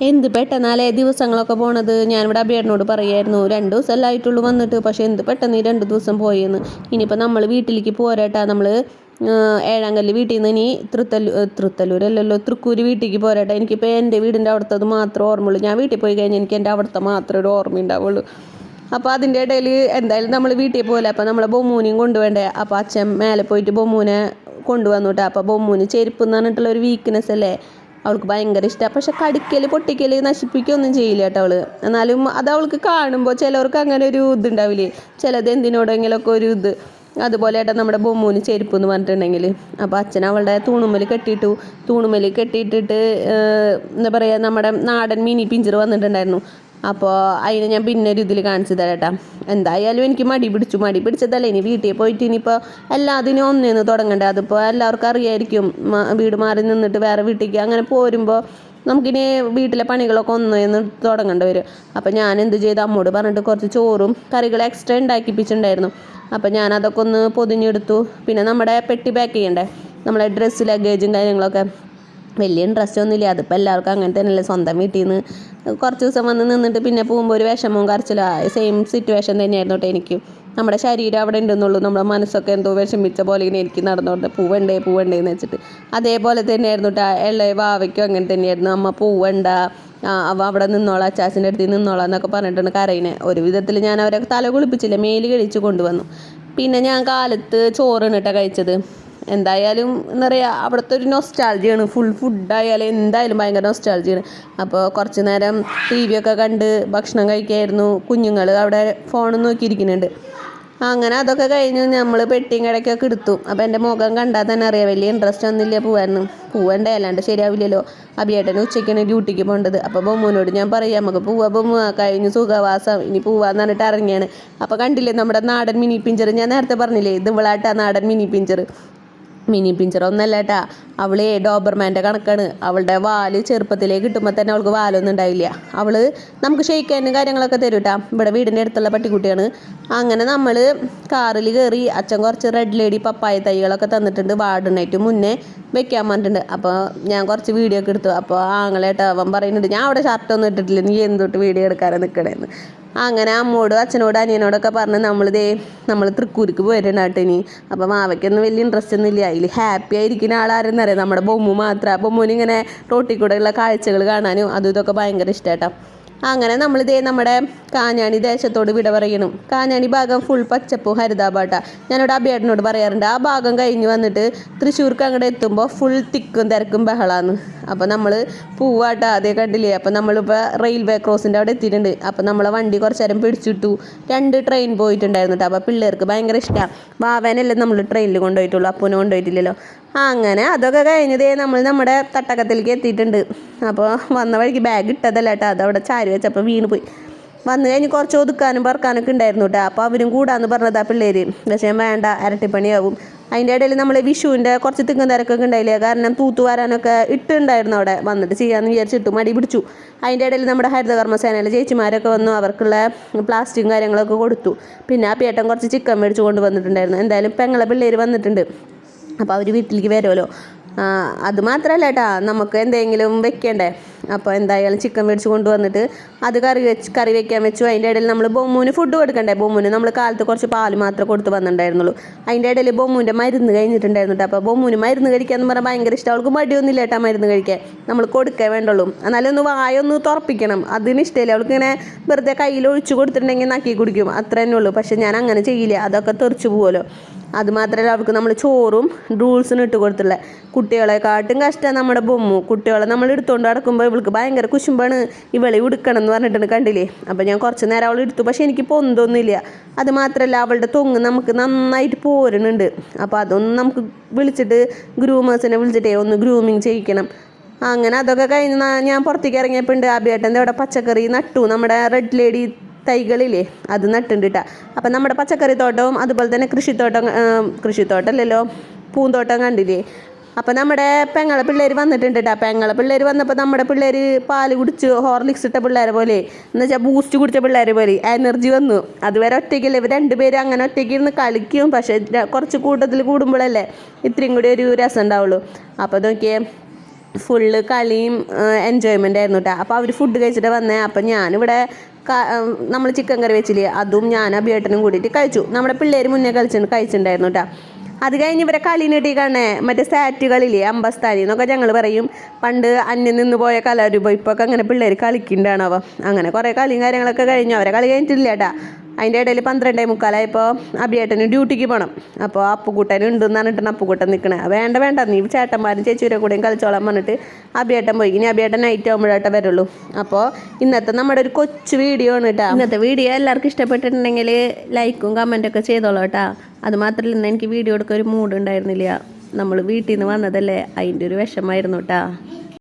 എന്ത് പെട്ടെന്നാലേ ദിവസങ്ങളൊക്കെ പോണത്? ഞാനിവിടെ അബിയേട്ടനോട് പറയായിരുന്നു രണ്ട് ദിവസമല്ലായിട്ടുള്ളൂ വന്നിട്ട് പക്ഷേ എന്ത് പെട്ടെന്ന് ഈ രണ്ട് ദിവസം പോയെന്ന്? ഇനിയിപ്പോൾ നമ്മൾ വീട്ടിലേക്ക് പോരാട്ടാ. നമ്മൾ ഏഴാം കല്ല് വീട്ടിൽ നിന്ന് ഇനി തൃത്തല്ലൂ തൃത്തല്ലൂരല്ലല്ലോ തൃക്കൂര് വീട്ടിലേക്ക് പോരാട്ടെ. എനിക്കിപ്പോൾ എന്റെ വീടിന്റെ അവിടുത്തത് മാത്രമേ ഓർമ്മയുള്ളൂ. ഞാൻ വീട്ടിൽ പോയി കഴിഞ്ഞാൽ എനിക്ക് എന്റെ അവിടുത്തെ മാത്രമേ ഒരു ഓർമ്മ ഉണ്ടാവുള്ളൂ. അപ്പോൾ അതിന്റെ ഇടയിൽ എന്തായാലും നമ്മൾ വീട്ടിൽ പോകില്ല അപ്പോൾ നമ്മളെ ബൊമ്മൂനെയും കൊണ്ടുവേണ്ടേ അപ്പോൾ അച്ഛൻ മേലെ പോയിട്ട് ബൊമ്മൂനെ കൊണ്ടുവന്നു കേട്ടോ. അപ്പോൾ ബൊമ്മൂന് ചെരുപ്പ് എന്ന് പറഞ്ഞിട്ടുള്ള ഒരു വീക്ക്നെസ് അല്ലേ? അവൾക്ക് ഭയങ്കര ഇഷ്ടമാണ് പക്ഷെ കടിക്കൽ പൊട്ടിക്കൽ നശിപ്പിക്കുകയൊന്നും ചെയ്യില്ല കേട്ടോ അവൾ. എന്നാലും അത് അവൾക്ക് കാണുമ്പോൾ ചിലവർക്ക് അങ്ങനെ ഒരു ഇതുണ്ടാവില്ലേ? ചിലത് എന്തിനോടെങ്കിലൊക്കെ ഒരു ഇത്. അതുപോലെ ഏട്ടാ നമ്മുടെ ബൊമ്മൂന് ചെരുപ്പ് എന്ന് പറഞ്ഞിട്ടുണ്ടെങ്കിൽ അപ്പോൾ അച്ഛൻ അവളുടെ തൂണുമ്മൽ കെട്ടിയിട്ടു തൂണുമ്മൽ കെട്ടിയിട്ടിട്ട് എന്താ പറയുക നമ്മുടെ നാടൻ മിനി പിഞ്ചർ വന്നിട്ടുണ്ടായിരുന്നു. അപ്പോൾ അതിന് ഞാൻ പിന്നെ ഒരു ഇതിൽ കാണിച്ചു തരാം കേട്ടോ എന്തായാലും എനിക്ക് മടി പിടിച്ചു മടി പിടിച്ചതല്ല? ഇനി വീട്ടിൽ പോയിട്ട് ഇനിയിപ്പോൾ എല്ലാത്തിനും ഒന്നേന്ന് തുടങ്ങണ്ടേ? അതിപ്പോൾ എല്ലാവർക്കും അറിയായിരിക്കും. വീട് മാറി നിന്നിട്ട് വേറെ വീട്ടിലേക്ക് അങ്ങനെ പോരുമ്പോൾ നമുക്കിനി വീട്ടിലെ പണികളൊക്കെ ഒന്നേന്ന് തുടങ്ങേണ്ടി വരും. അപ്പം ഞാൻ എന്ത് ചെയ്തു? അമ്മോട് പറഞ്ഞിട്ട് കുറച്ച് ചോറും കറികൾ എക്സ്ട്രാ ഉണ്ടാക്കിപ്പിച്ചിട്ടുണ്ടായിരുന്നു. അപ്പം ഞാൻ അതൊക്കെ ഒന്ന് പൊതിഞ്ഞെടുത്തു. പിന്നെ നമ്മുടെ പെട്ടി പാക്ക് ചെയ്യണ്ടേ? നമ്മളെ ഡ്രസ്സ് ലഗേജും കാര്യങ്ങളൊക്കെ. വലിയ ഇൻട്രസ്റ്റ് ഒന്നുമില്ല. അതിപ്പോൾ എല്ലാവർക്കും അങ്ങനെ തന്നെയല്ലേ സ്വന്തം വീട്ടിൽ നിന്ന് കുറച്ച് ദിവസം വന്ന് നിന്നിട്ട് പിന്നെ പോകുമ്പോൾ ഒരു വിഷമവും കരച്ചിലും സെയിം സിറ്റുവേഷൻ തന്നെയായിരുന്നു കേട്ടോ എനിക്കും. നമ്മുടെ ശരീരം അവിടെ ഉണ്ടെന്നുള്ളൂ. നമ്മുടെ മനസ്സൊക്കെ എന്തോ വിഷമിച്ച പോലെ ഇങ്ങനെ എനിക്ക് നടന്നുകൊണ്ട് പൂവണ്ടേ പൂവണ്ടേ എന്ന് വെച്ചിട്ട്. അതേപോലെ തന്നെയായിരുന്നു കേട്ടോ ഇളയ വാവയ്ക്കും അങ്ങനെ തന്നെയായിരുന്നു. അമ്മ പൂവണ്ട അവ അവിടെ നിന്നോളാം അച്ചാച്ചന്റെ അടുത്ത് നിന്നോളാം എന്നൊക്കെ പറഞ്ഞിട്ടുണ്ട് കരയിനെ ഒരു വിധത്തിൽ ഞാൻ അവരെ തല കുളിപ്പിച്ചില്ല മേൽ കഴിച്ച് കൊണ്ടുവന്നു. പിന്നെ ഞാൻ കാലത്ത് ചോറ് ഇട്ടാണ് കഴിച്ചത്. എന്തായാലും എന്താ പറയുക അവിടുത്തെ ഒരു നൊസ്റ്റാൾജിയാണ് ഫുൾ ഫുഡായാലും എന്തായാലും ഭയങ്കര നൊസ്റ്റാൾജിയാണ് അപ്പോൾ കുറച്ച് നേരം ടി വി ഒക്കെ കണ്ട് ഭക്ഷണം കഴിക്കായിരുന്നു. കുഞ്ഞുങ്ങൾ അവിടെ ഫോൺ നോക്കിയിരിക്കുന്നുണ്ട്. അങ്ങനെ അതൊക്കെ കഴിഞ്ഞ് നമ്മൾ പെട്ടിയും കിടക്കൊക്കെ എടുത്തു. അപ്പോൾ എന്റെ മുഖം കണ്ടാൽ തന്നെ അറിയാം വലിയ ഇൻട്രസ്റ്റ് ഒന്നുമില്ല പോവായിരുന്നു പോവണ്ടേ അല്ലാണ്ട് ശരിയാവില്ലല്ലോ. അഭിയേട്ടന് ഉച്ചയ്ക്കാണ് ഡ്യൂട്ടിക്ക് പോകേണ്ടത്. അപ്പോൾ ബൊമ്മനോട് ഞാൻ പറയാം നമുക്ക് പോവാ ബൊമ്മ. കഴിഞ്ഞ് സുഖവാസം. ഇനി പോവാന്ന് പറഞ്ഞിട്ട് ഇറങ്ങിയാണ്. അപ്പോൾ കണ്ടില്ലേ നമ്മുടെ നാടൻ മിനി പിഞ്ചർ ഞാൻ നേരത്തെ പറഞ്ഞില്ലേ ഇത് വിളാട്ടാ നാടൻ മിനി പിഞ്ചർ മിനി പിഞ്ചർ ഒന്നല്ല കേട്ടാ അവൾ ഡോബർമാന്റെ കണക്കാണ്. അവളുടെ വാൽ ചെറുപ്പത്തിലേക്ക് കിട്ടുമ്പോൾ തന്നെ അവൾക്ക് വാലൊന്നും ഉണ്ടായില്ല. അവൾ നമുക്ക് ഷെയ്ക്കാനും കാര്യങ്ങളൊക്കെ തരും കേട്ടാ ഇവിടെ വീടിന്റെ അടുത്തുള്ള പട്ടിക്കുട്ടിയാണ്. അങ്ങനെ നമ്മൾ കാറിൽ കയറി അച്ഛൻ കുറച്ച് റെഡ് ലേഡി പപ്പായ തൈകളൊക്കെ തന്നിട്ടുണ്ട്. വാർഡനായിട്ട് മുന്നേ വെക്കാൻ പറഞ്ഞിട്ടുണ്ട്. അപ്പോൾ ഞാൻ കുറച്ച് വീഡിയോ ഒക്കെ എടുത്തു. അപ്പോൾ ആങ്ങളേട്ടാ അവൻ പറയുന്നുണ്ട് ഞാൻ അവിടെ ഷർട്ടൊന്നും ഇട്ടിട്ടില്ല. നീ എന്തൊട്ട് വീഡിയോ എടുക്കാതെ നിൽക്കണേന്ന് അങ്ങനെ അമ്മോടും അച്ഛനോടും അനിയനോടൊക്കെ പറഞ്ഞ് നമ്മൾ ദേ നമ്മൾ തൃക്കൂർക്ക് പോയിട്ടുണ്ടായിട്ട് ഇനി. അപ്പം മാവയ്ക്കൊന്നും വലിയ ഇൻട്രസ്റ്റ് ഒന്നും ഇല്ല. അതിൽ ഹാപ്പി ആയിരിക്കുന്ന ആളാരെന്നറിയാം നമ്മുടെ ബൊമ്മു മാത്രം. ബൊമ്മുന് ഇങ്ങനെ റോട്ടിൽ കൂടെയുള്ള കാഴ്ചകൾ കാണാനും അതും ഇതൊക്കെ ഭയങ്കര ഇഷ്ടമായിട്ടാ അങ്ങനെ നമ്മൾ ഇതേ നമ്മുടെ കാഞ്ഞാണി ദേശത്തോട് വിട പറയണം. കാഞ്ഞാണി ഭാഗം ഫുൾ പച്ചപ്പും ഹരിതാപാട്ട ഞാനിവിടെ അഭിയേട്ടനോട് പറയാറുണ്ട് ആ ഭാഗം കഴിഞ്ഞ് വന്നിട്ട് തൃശ്ശൂർക്ക് അങ്ങോട്ട് എത്തുമ്പോൾ ഫുൾ തിക്കും തിരക്കും ബഹളാന്ന്. അപ്പോൾ നമ്മൾ പൂവാട്ട അതേ കണ്ടില്ലേ? അപ്പോൾ നമ്മളിപ്പോൾ റെയിൽവേ ക്രോസിന്റെ അവിടെ എത്തിയിട്ടുണ്ട്. അപ്പോൾ നമ്മളെ വണ്ടി കുറച്ച് നേരം പിടിച്ചിട്ടു രണ്ട് ട്രെയിൻ പോയിട്ടുണ്ടായിരുന്നു കേട്ടോ അപ്പോൾ പിള്ളേർക്ക് ഭയങ്കര ഇഷ്ടമാണ് വാവേനല്ലേ നമ്മൾ ട്രെയിനിൽ കൊണ്ടുപോയിട്ടുള്ളൂ അപ്പൂനെ കൊണ്ടുപോയിട്ടില്ലല്ലോ. അങ്ങനെ അതൊക്കെ കഴിഞ്ഞതേ നമ്മൾ നമ്മുടെ തട്ടകത്തിലേക്ക് എത്തിയിട്ടുണ്ട്. അപ്പോൾ വന്ന വഴിക്ക് ബാഗ് ഇട്ടതല്ല കേട്ടോ അതവിടെ ചാരി വെച്ചപ്പോൾ വീണ് പോയി. വന്നു കഴിഞ്ഞ് കുറച്ച് ഒതുക്കാനും പറക്കാനൊക്കെ ഉണ്ടായിരുന്നു കേട്ടോ അപ്പോൾ അവരും കൂടാന്ന് പറഞ്ഞത് ആ പിള്ളേർ പക്ഷേ വേണ്ട ഇരട്ടിപ്പണിയാവും അതിന്റെ ഇടയിൽ നമ്മൾ വിഷുവിന്റെ കുറച്ച് തിക്കും തിരക്കൊക്കെ ഉണ്ടായില്ലേ? കാരണം തൂത്തുവാരാനൊക്കെ ഇട്ടുണ്ടായിരുന്നു അവിടെ. വന്നിട്ട് ചെയ്യാമെന്ന് വിചാരിച്ചിട്ട് മടി പിടിച്ചു. അതിന്റെ ഇടയിൽ നമ്മുടെ ഹരിതകർമ്മസേനയിലെ ചേച്ചിമാരൊക്കെ വന്നു. അവർക്കുള്ള പ്ലാസ്റ്റിക്കും കാര്യങ്ങളൊക്കെ കൊടുത്തു. പിന്നെ ആ പേട്ടൻ കുറച്ച് ചിക്കൻ മേടിച്ചു കൊണ്ട് വന്നിട്ടുണ്ടായിരുന്നു എന്തായാലും പെങ്ങളെ പിള്ളേർ വന്നിട്ടുണ്ട്. അപ്പോൾ അവർ വീട്ടിലേക്ക് വരുമല്ലോ അത് മാത്രമല്ല കേട്ടാ നമുക്ക് എന്തെങ്കിലും വെക്കണ്ടേ? അപ്പോൾ എന്തായാലും ചിക്കൻ മേടിച്ച് കൊണ്ടുവന്നിട്ട് അത് കറി വെച്ച് കറി വെക്കാൻ വെച്ചു. അതിന്റെ ഇടയിൽ നമ്മൾ ബൊമ്മൂന് ഫുഡ് കൊടുക്കണ്ടേ? ബൊമ്മൂന് നമ്മൾ കാലത്ത് കുറച്ച് പാൽ മാത്രമേ കൊടുത്ത് വന്നിട്ടുണ്ടായിരുന്നുള്ളൂ. അതിന്റെ ഇടയിൽ ബൊമ്മൂന്റെ മരുന്ന് കഴിഞ്ഞിട്ടുണ്ടായിരുന്നു അപ്പോൾ ബൊമ്മൂന് മരുന്ന് കഴിക്കാന്ന് പറഞ്ഞാൽ ഭയങ്കര ഇഷ്ടം. അവൾക്ക് മടിയൊന്നുമില്ല കേട്ടോ മരുന്ന് കഴിക്കാൻ. നമ്മൾ കൊടുക്കേ വേണ്ടുള്ളൂ. എന്നാലും ഒന്ന് വായൊന്ന് തുറപ്പിക്കണം. അതിന് ഇഷ്ടമില്ല. അവൾക്ക് ഇങ്ങനെ വെറുതെ കയ്യിൽ ഒഴിച്ചു കൊടുത്തിട്ടുണ്ടെങ്കിൽ നക്കി കുടിക്കും. അത്ര തന്നെ ഉള്ളൂ. പക്ഷേ ഞാൻ അങ്ങനെ ചെയ്യില്ല. അതൊക്കെ തെറിച്ചു പോകുമല്ലോ അതുമാത്രമല്ല അവർക്ക് നമ്മൾ ചോറും റൂൾസിന് ഇട്ട് കൊടുത്തില്ല കുട്ടികളെക്കാട്ടും കഷ്ടം നമ്മുടെ ബൊമ്മു. കുട്ടികളെ നമ്മൾ എടുത്തുകൊണ്ട് നടക്കുമ്പോൾ ഇവൾക്ക് ഭയങ്കര കുശുമ്പാണ് ഇവളെ ഉടുക്കണം എന്ന് പറഞ്ഞിട്ടുണ്ട് കണ്ടില്ലേ? അപ്പോൾ ഞാൻ കുറച്ച് നേരം അവൾ എടുത്തു. പക്ഷേ എനിക്ക് പൊന്തൊന്നുമില്ല. അത് മാത്രമല്ല അവളുടെ തൊങ്ങ് നമുക്ക് നന്നായിട്ട് പോരുന്നുണ്ട്. അപ്പോൾ അതൊന്ന് നമുക്ക് വിളിച്ചിട്ട് ഗ്രൂമേഴ്സിനെ വിളിച്ചിട്ടേ ഒന്ന് ഗ്രൂമിങ് ചെയ്യിക്കണം. അങ്ങനെ അതൊക്കെ കഴിഞ്ഞ് ഞാൻ പുറത്തേക്ക് ഇറങ്ങിയപ്പോൾ ഉണ്ട് അബിയേട്ടന്റെ അവിടെ പച്ചക്കറി നട്ടു. നമ്മുടെ റെഡ് ലേഡി തൈകളില്ലേ അത് നട്ടുണ്ട് കേട്ടോ അപ്പം നമ്മുടെ പച്ചക്കറി തോട്ടവും അതുപോലെ തന്നെ കൃഷിത്തോട്ടം കൃഷിത്തോട്ടമല്ലല്ലോ പൂന്തോട്ടം കണ്ടില്ലേ? അപ്പം നമ്മുടെ പെങ്ങളെ പിള്ളേർ വന്നിട്ടുണ്ട് കേട്ടോ പെങ്ങളെ പിള്ളേർ വന്നപ്പോൾ നമ്മുടെ പിള്ളേർ പാൽ കുടിച്ച് ഹോർലിക്സ് ഇട്ട പിള്ളേരെ പോലെ. എന്ന് വെച്ചാൽ ബൂസ്റ്റ് കുടിച്ച പിള്ളേരെ പോലെ. എനർജി വന്നു. അതുവരെ ഒറ്റയ്ക്കല്ലേ. ഇവർ രണ്ടുപേരും അങ്ങനെ ഒറ്റയ്ക്ക് ഇരുന്ന് കളിക്കും. പക്ഷേ കുറച്ച് കൂട്ടത്തിൽ കൂടുമ്പോഴല്ലേ ഇത്രയും കൂടി ഒരു രസം ഉണ്ടാവുള്ളൂ. അപ്പോൾ നോക്കിയേ ഫുള്ള് കളിയും എൻജോയ്മെന്റ് ആയിരുന്നു കേട്ടോ അപ്പോൾ അവർ ഫുഡ് കഴിച്ചിട്ട് വന്നേ. അപ്പം ഞാനിവിടെ നമ്മൾ ചിക്കൻ കറി വെച്ചില്ലേ അതും ഞാൻ അഭിയേട്ടനും കൂടിയിട്ട് കഴിച്ചു. നമ്മുടെ പിള്ളേർ മുന്നേ കളിച്ചിട്ട് കഴിച്ചിട്ടുണ്ടായിരുന്നു കേട്ടോ അത് കഴിഞ്ഞ് ഇവരെ കളി നീട്ടിക്കാണേ മറ്റേ സാറ്റ് കളിയില്ലേ അമ്പസ്ഥാനി എന്നൊക്കെ ഞങ്ങൾ പറയും. പണ്ട് അന്യം നിന്ന് പോയ കലാരൂപം ഇപ്പോൾ ഒക്കെ അങ്ങനെ പിള്ളേർ കളിക്കുന്നുണ്ടാണോ അങ്ങനെ കുറേ കളിയും കാര്യങ്ങളൊക്കെ കഴിഞ്ഞു. അവരെ കളി കഴിഞ്ഞിട്ടില്ല കേട്ടാ അതിന്റെ ഇടയിൽ പന്ത്രണ്ടേ മുക്കാലായപ്പോൾ അഭിയേട്ടന് ഡ്യൂട്ടിക്ക് പോകണം അപ്പോൾ അപ്പുകൂട്ടൻ ഉണ്ടെന്ന് പറഞ്ഞിട്ടാണ് അപ്പുകൂട്ടൻ നിൽക്കണേ വേണ്ട വേണ്ട. നീ ചേട്ടന്മാരും ചേച്ചിയുടെ കൂടെയും കളിച്ചോളാൻ പറഞ്ഞിട്ട് അഭിയേട്ടൻ പോയി. ഇനി അഭിയേട്ടൻ നൈറ്റ് ആകുമ്പോഴാട്ടെ വരുള്ളൂ. അപ്പോൾ ഇന്നത്തെ നമ്മുടെ ഒരു കൊച്ചു വീഡിയോ ആണ് കേട്ടോ ഇന്നത്തെ വീഡിയോ എല്ലാവർക്കും ഇഷ്ടപ്പെട്ടിട്ടുണ്ടെങ്കിൽ ലൈക്കും കമന്റൊക്കെ ചെയ്തോളൂ കേട്ടോ അത് മാത്രമല്ല ഇന്ന് എനിക്ക് വീഡിയോ എടുക്കാൻ ഒരു മൂഡ് ഉണ്ടായിരുന്നില്ല. നമ്മൾ വീട്ടിൽ നിന്ന് വന്നതല്ലേ? അതിന്റെ ഒരു വിഷമായിരുന്നു കേട്ടോ